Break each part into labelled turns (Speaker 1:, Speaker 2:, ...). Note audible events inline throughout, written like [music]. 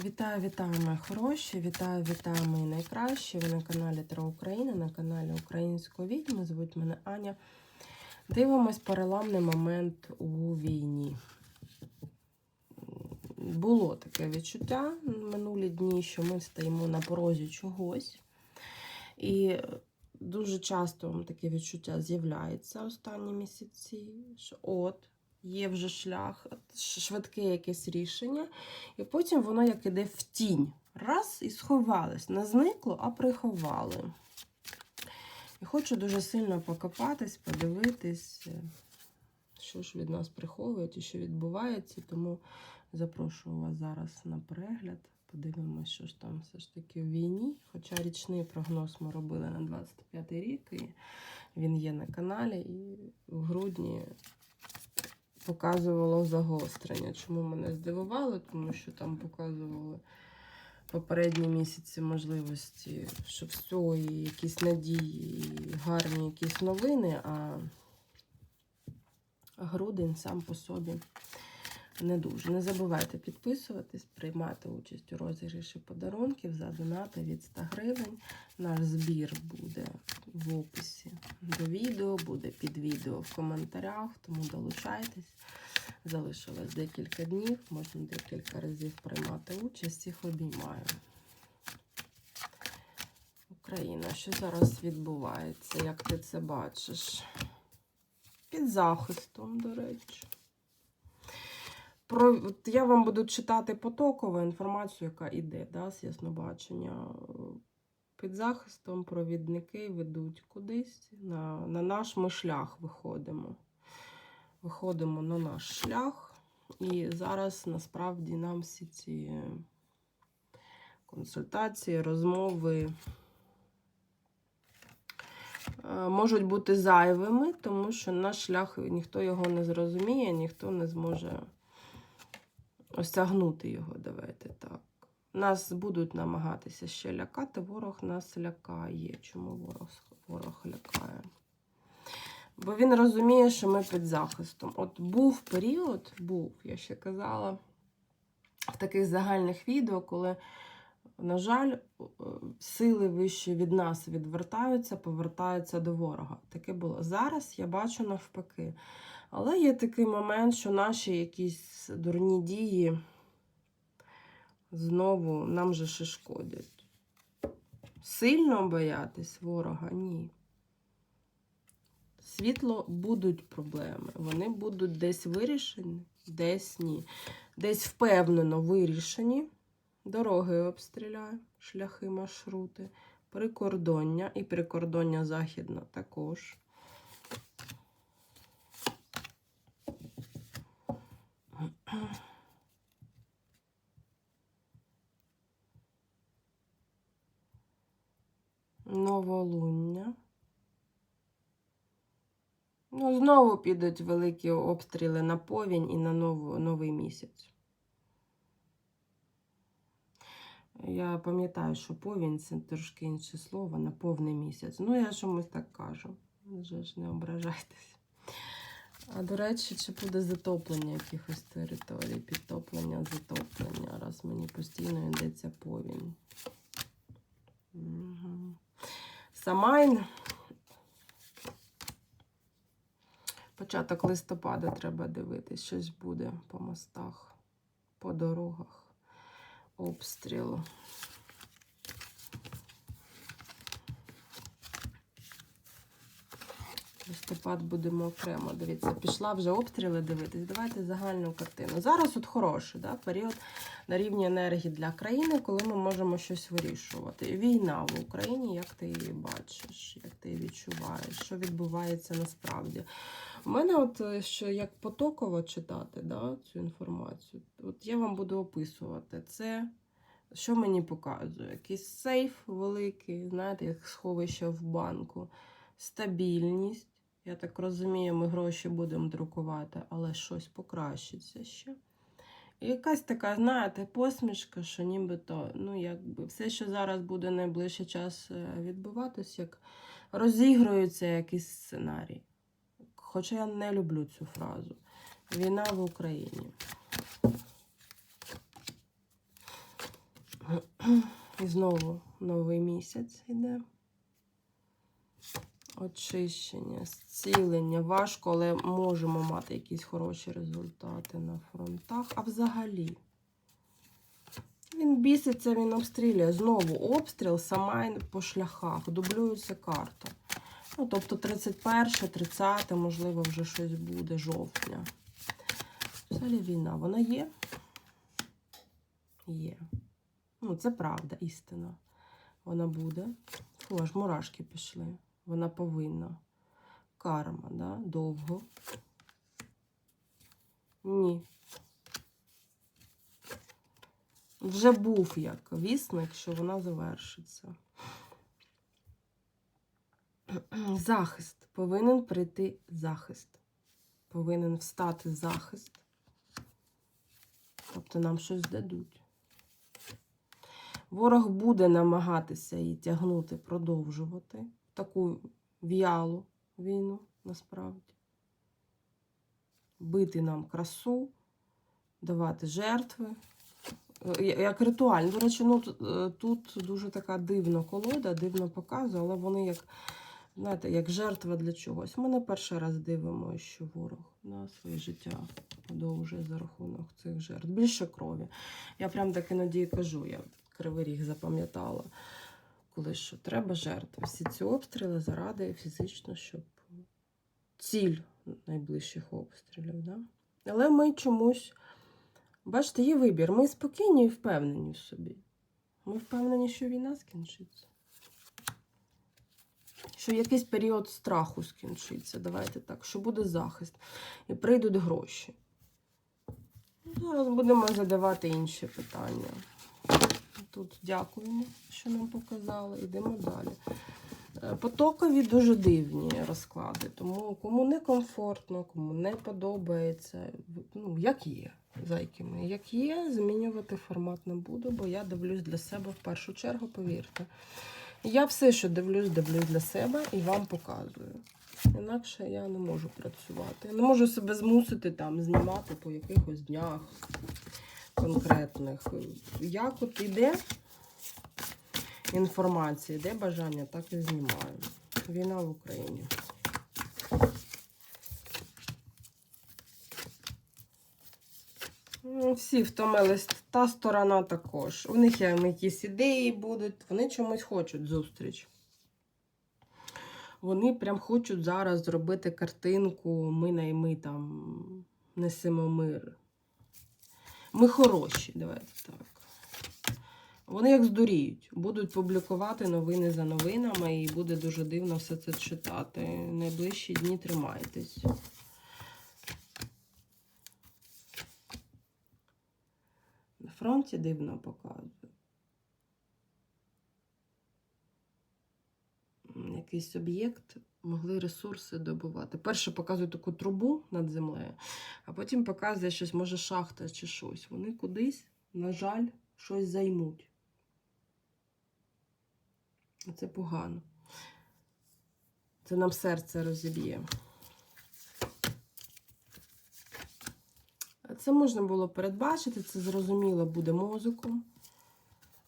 Speaker 1: Вітаю, вітаю, мої хороші! Вітаю, вітаю, мої найкращі! Ви на каналі Тра Україна, на каналі Української відьми. Звуть мене Аня. Дивимось переламний момент у війні. Було таке відчуття минулі дні, що ми стоїмо на порозі чогось. І дуже часто таке відчуття з'являється останні місяці, що от. Є вже шлях, швидке якесь рішення, і потім воно як іде в тінь. Раз і сховалось. Не зникло, а приховали. І хочу дуже сильно покопатись, подивитись, що ж від нас приховують і що відбувається. Тому запрошую вас зараз на перегляд. Подивимося, що ж там все ж таки в війні. Хоча річний прогноз ми робили на 25 рік, і він є на каналі. І в грудні показувало загострення. Чому мене здивувало? Тому що там показували попередні місяці можливості, що все, і якісь надії, і гарні якісь новини, а грудень сам по собі не дуже. Не забувайте підписуватись, приймати участь у розіграші подарунків за донати від 100 гривень. Наш збір буде в описі до відео, буде під відео в коментарях, тому долучайтесь. Залишилось декілька днів, можна декілька разів приймати участь, всіх обіймаю. Україна, що зараз відбувається, як ти це бачиш? Під захистом, до речі. Про, я вам буду читати потокову інформацію, яка йде да, з яснобачення. Під захистом провідники ведуть кудись. На, на наш ми шлях виходимо. Виходимо на наш шлях. І зараз насправді нам всі ці консультації, розмови е, можуть бути зайвими, тому що наш шлях ніхто його не зрозуміє, ніхто не зможе осягнути його, давайте так. Нас будуть намагатися ще лякати, ворог нас лякає. Чому ворог, ворог лякає? Бо він розуміє, що ми під захистом. От був період, був, я ще казала, в таких загальних відео, коли, на жаль, сили вищі від нас відвертаються, повертаються до ворога. Таке було. Зараз я бачу навпаки. Але є такий момент, що наші якісь дурні дії знову нам же ще шкодять. Сильно боятись ворога? Ні. Світло будуть проблеми. Вони будуть десь вирішені, десь ні. Десь впевнено вирішені. Дороги обстріляю, шляхи, маршрути, прикордоння і прикордоння західне також. Новолуння. Ну, знову підуть великі обстріли на повінь і на нов, новий місяць. Я пам'ятаю, що повінь це трошки інше слово на повний місяць. Ну, я чомусь так кажу. Вже ж не ображайтесь. А до речі, чи буде затоплення якихось територій, підтоплення, затоплення, раз мені постійно йдеться повінь. Угу. Самайн. Початок листопада треба дивитись, щось буде по мостах, по дорогах, обстрілу. Листопад будемо окремо. Дивіться, пішла вже обстріли дивитись. Давайте загальну картину. Зараз от хороший да, період на рівні енергії для країни, коли ми можемо щось вирішувати. Війна в Україні, як ти її бачиш, як ти її відчуваєш, що відбувається насправді. У мене, от що як потоково читати да, цю інформацію, от я вам буду описувати це. Що мені показує? Якийсь сейф великий, знаєте, як сховище в банку, стабільність. Я так розумію, ми гроші будемо друкувати, але щось покращиться ще. І якась така, знаєте, посмішка, що нібито, ну, якби все, що зараз буде найближчий час відбуватись, як розігрується якийсь сценарій. Хоча я не люблю цю фразу. Війна в Україні. І знову новий місяць йде. Очищення, зцілення. Важко, але можемо мати якісь хороші результати на фронтах. А взагалі. Він біситься, він обстрілює. Знову обстріл, сама по шляхах. Дублюється карта. Ну, тобто 31, 30, можливо, вже щось буде жовтня. Взагалі війна, вона є? Є. Ну, це правда, істина. Вона буде. Фу, аж мурашки пішли. Вона повинна. Карма, да? Довго. Ні. Вже був як вісник, що вона завершиться. [clears throat] Захист. Повинен прийти захист. Повинен встати захист. Тобто нам щось дадуть. Ворог буде намагатися її тягнути, продовжувати таку в'ялу війну насправді. Бити нам красу, давати жертви. Як ритуально. До речі, ну, тут- е, дуже така дивна колода, дивно показує, але вони як, знаєте, як жертва для чогось. Ми не перший раз дивимося, що ворог на своє життя подовжує за рахунок цих жертв. Більше крові. Я прям так іноді кажу, я кривий ріг запам'ятала, коли що треба жертви. Всі ці обстріли заради фізично, щоб ціль найближчих обстрілів. Да? Але ми чомусь. Бачите, є вибір. Ми спокійні і впевнені в собі. Ми впевнені, що війна скінчиться. Що якийсь період страху скінчиться. Давайте так, що буде захист. І прийдуть гроші. Зараз будемо задавати інші питання. Тут дякуємо, що нам показали. Йдемо далі. Е, Потокові дуже дивні розклади, тому кому не комфортно, кому не подобається, ну, як є, зайки як є, змінювати формат не буду, бо я дивлюсь для себе в першу чергу, повірте. Я все, що дивлюсь, дивлюсь для себе і вам показую. Інакше я не можу працювати. Не можу себе змусити там знімати по якихось днях конкретних. Як от іде інформація, де бажання, так і знімаю. Війна в Україні. Ну, Всі втомились, та сторона також. У них якісь ідеї будуть, вони чомусь хочуть зустріч. Вони прям хочуть зараз зробити картинку ми на там несемо мир. Ми хороші, давайте так. Вони як здуріють, будуть публікувати новини за новинами, і буде дуже дивно все це читати. Найближчі дні тримайтесь. На фронті дивно показує. Якийсь об'єкт могли ресурси добувати. Перше показує таку трубу над землею, а потім показує щось, може, шахта чи щось. Вони кудись, на жаль, щось займуть. Це погано. Це нам серце розіб'є. Це можна було передбачити, це зрозуміло буде мозоком.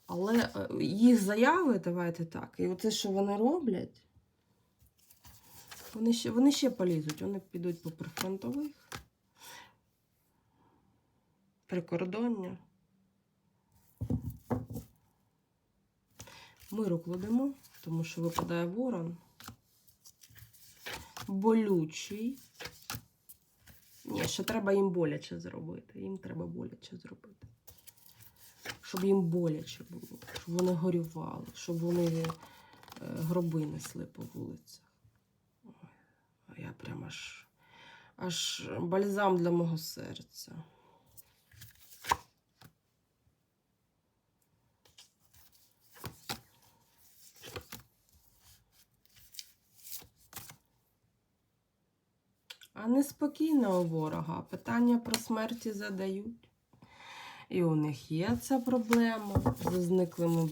Speaker 1: Але е, їх заяви, давайте так, і оце, що вони роблять, вони ще, вони ще полізуть, вони підуть по прифронтових, прикордоння. Миру кладемо, тому що випадає ворон. Болючий. Ні, ще треба їм боляче зробити. Їм треба боляче зробити. Щоб їм боляче було, щоб вони горювали, щоб вони е, гроби несли по вулицях. Я прям аж, аж бальзам для мого серця. А неспокійно у ворога. Питання про смерті задають. І у них є ця проблема з зниклими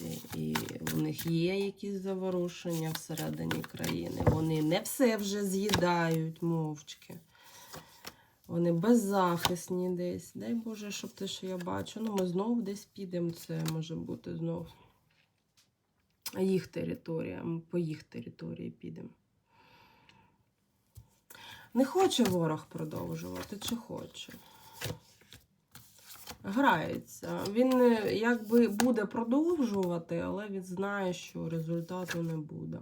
Speaker 1: безвісті, і у них є якісь заворушення всередині країни. Вони не все вже з'їдають мовчки. Вони беззахисні десь. Дай Боже, щоб те, що я бачу. Ну, ми знов десь підемо. Це може бути знов їх територія. Ми по їх території підемо. Не хоче ворог продовжувати, чи хоче? Грається. Він е, якби буде продовжувати, але він знає, що результату не буде.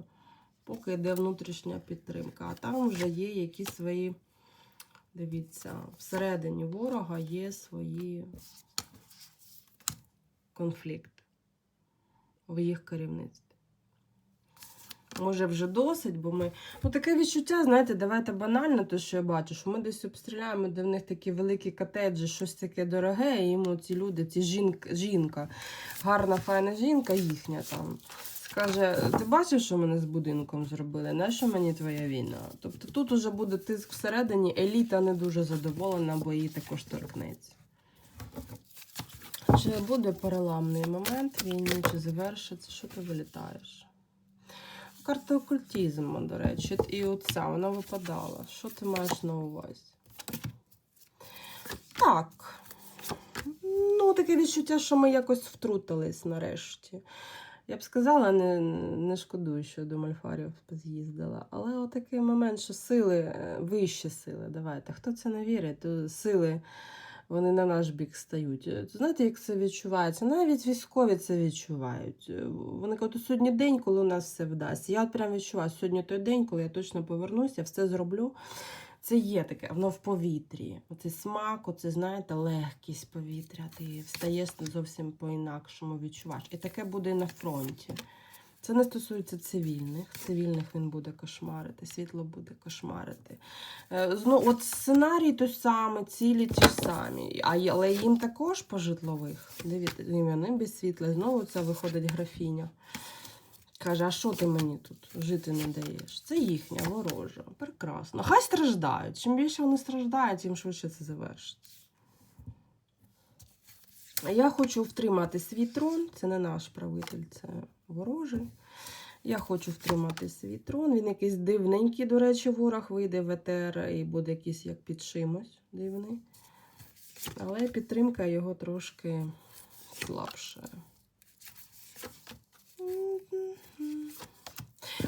Speaker 1: Поки йде внутрішня підтримка. А там вже є якісь свої, дивіться, всередині ворога є свої конфлікти в їх керівництві. Може, вже досить, бо ми. Ну, таке відчуття, знаєте, давайте банально, те, що я бачу, що ми десь обстріляємо, де в них такі великі котеджі, щось таке дороге, і йому ці люди, ці жінка, жінка, гарна, файна жінка, їхня там. Скаже, ти бачиш, що мене з будинком зробили? Нащо мені твоя війна? Тобто тут уже буде тиск всередині, еліта не дуже задоволена, бо її також торкнеться. Чи буде переламний момент в війні, чи завершиться, що ти вилітаєш? Карта окультизму, до речі, і оця, вона випадала. Що ти маєш на увазі? Так. Ну, таке відчуття, що ми якось втрутились нарешті. Я б сказала, не, не шкодую, що до Мальфарів з'їздила. Але отакий момент, що сили, е, вищі сили, давайте. Хто це не вірить, то сили вони на наш бік стають. Е, Знаєте, як це відчувається? Навіть військові це відчувають. Е, Вони кажуть, сьогодні день, коли у нас все вдасться. Я от прям відчуваю, сьогодні той день, коли я точно повернуся, все зроблю. Це є таке, воно в повітрі. Оцей смак, оце, знаєте, легкість повітря. Ти встаєш зовсім по-інакшому відчуваєш. І таке буде на фронті. Це не стосується цивільних. Цивільних він буде кошмарити, світло буде кошмарити. Зно, от сценарій той самий, цілі ті самі. Але їм також по житлових. Дивіться, вони без світла. Знову це виходить графіня. Каже, а що ти мені тут жити не даєш? Це їхня ворожа. Прекрасно. Хай страждають. Чим більше вони страждають, тим швидше це завершиться. Я хочу втримати свій трон. Це не наш правитель, це ворожий. Я хочу втримати свій трон. Він якийсь дивненький, до речі, ворог вийде в ЕТР і буде якийсь як під чимось дивний. Але підтримка його трошки слабша.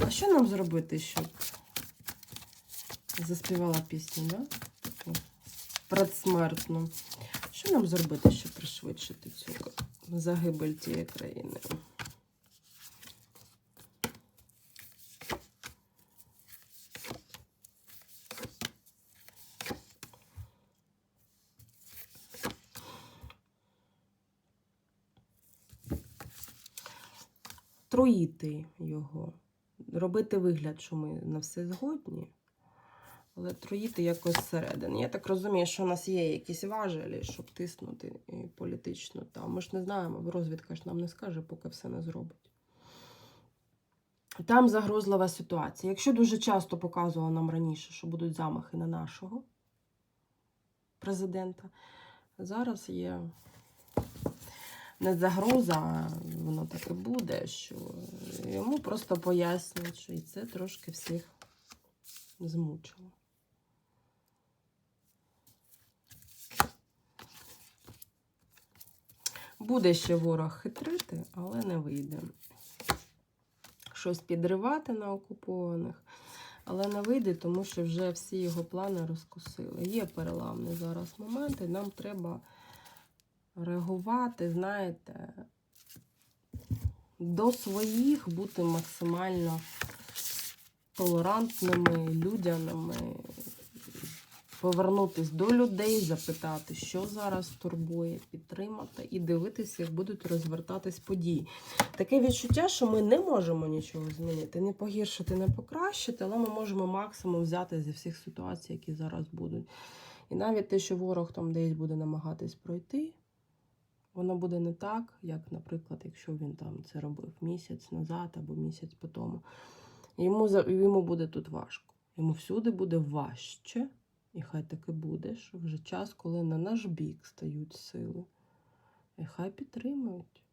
Speaker 1: А що нам зробити, щоб заспівала пісню, да? Таку предсмертну. Що нам зробити, щоб пришвидшити цю загибель тієї країни? Троїти його, робити вигляд, що ми на все згодні, але троїти якось зсередини. Я так розумію, що у нас є якісь важелі, щоб тиснути політично там. Ми ж не знаємо, розвідка ж нам не скаже, поки все не зробить. Там загрозлива ситуація. Якщо дуже часто показувало нам раніше, що будуть замахи на нашого президента, зараз є не загроза, а воно так і буде, що йому просто пояснюють, що і це трошки всіх змучило. Буде ще ворог хитрити, але не вийде. Щось підривати на окупованих, але не вийде, тому що вже всі його плани розкусили. Є переламний зараз момент, і нам треба реагувати, знаєте, до своїх бути максимально толерантними, людяними, повернутись до людей, запитати, що зараз турбує, підтримати і дивитися, як будуть розвертатись події. Таке відчуття, що ми не можемо нічого змінити, не погіршити, не покращити, але ми можемо максимум взяти зі всіх ситуацій, які зараз будуть. І навіть те, що ворог там десь буде намагатись пройти, воно буде не так, як, наприклад, якщо він там це робив місяць назад або місяць по тому. Йому, йому буде тут важко. Йому всюди буде важче, і хай таки буде, що вже час, коли на наш бік стають сили. І хай підтримують.